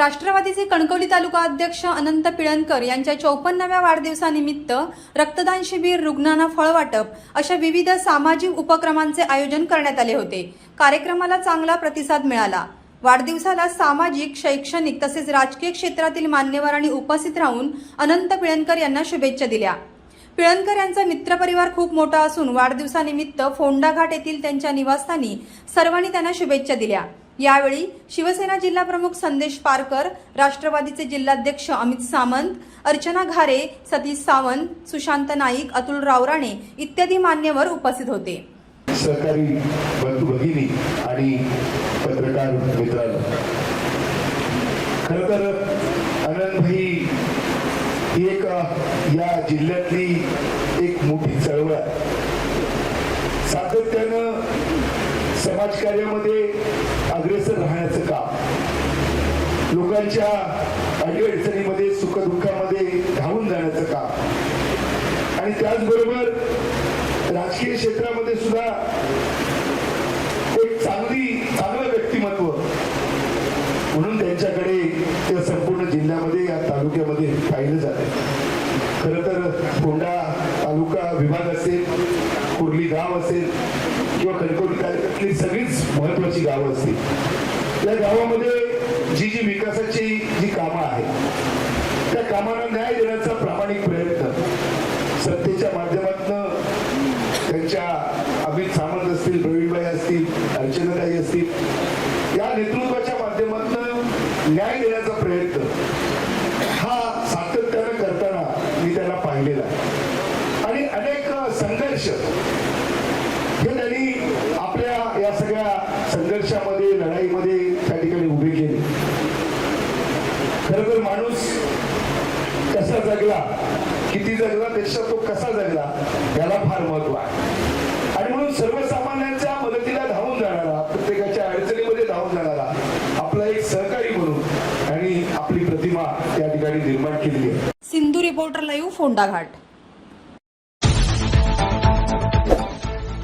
राष्ट्रवादीचे कणकवली तालुका अध्यक्ष अनंत पिळणकर यांच्या चौपन्नाव्या वाढदिवसानिमित्त रक्तदान शिबिर रुग्णांना फळवाटप अशा विविध सामाजिक उपक्रमांचे आयोजन करण्यात आले होते. कार्यक्रमाला चांगला प्रतिसाद मिळाला. वाढदिवसाला सामाजिक शैक्षणिक तसेच राजकीय क्षेत्रातील मान्यवरांनी उपस्थित राहून अनंत पिळणकर यांना शुभेच्छा दिल्या. पिळणकर यांचा मित्रपरिवार खूप मोठा असून वाढदिवसानिमित्त फोंडाघाट येथील त्यांच्या निवासस्थानी सर्वांनी त्यांना शुभेच्छा दिल्या. यावेळी शिवसेना जिल्हा प्रमुख संदेश पारकर राष्ट्रवादीचे जिल्हाध्यक्ष अमित सामंत अर्चना घारे सतीश सावंत सुशांत नाईक अतुल रावराणे इत्यादी मान्यवर उपस्थित होते. सहकारी बंधू भगिनी आणि पत्रकार मित्रांनो खर तर आनंदभाई ही एक या जिल्ह्यातली एक मोठी चळवळ आहे. सातत्यानं समाजकार्यामध्ये अग्रेसर राहण्याचं काम लोकांच्या अडीअडचणीमध्ये सुखदुःखामध्ये धावून जाण्याचं काम आणि त्याचबरोबर राजकीय क्षेत्रामध्ये सुद्धा एक चांगली चांगलं व्यक्तिमत्व. म्हणून त्यांच्याकडे त्या संपूर्ण जिल्ह्यामध्ये या तालुक्यामध्ये पाहिलं जाते. खरं तर फोंडा तालुका विभाग असेल कुर्ली गाव असेल किंवा कणकवली तालुक्यातली सगळीच महत्वाची गावं असतील. त्या गावामध्ये जी जी विकासाची जी कामं आहेत त्या कामांना न्याय देण्याचा प्रामाणिक प्रयत्न सत्तेच्या माध्यमातून त्यांच्या अमित सामंत असतील प्रवीणबाई असतील अर्चनाताई असतील या नेतृत्वाच्या माध्यमातून न्याय देण्याचा प्रयत्न हा सातत्यानं करताना मी त्यांना पाहिलेला आहे आणि अनेक संघर्ष हे त्यांनी आपल्या या सगळ्या संघर्षामध्ये लढाईमध्ये त्या ठिकाणी उभे केले. खरं तर माणूस कसा जगला किती जगला पेक्षा तो कसा जगला याला फार महत्त्व आहे. आणि म्हणून सर्वसामान्यांच्या मदतीला धावून जाणारा प्रत्येकाच्या अडचणीमध्ये धावून जाणारा आपला एक सहकारी म्हणून आणि आपली प्रतिमा त्या ठिकाणी निर्माण केलेली आहे. Sindhu reporter live Phondaghat.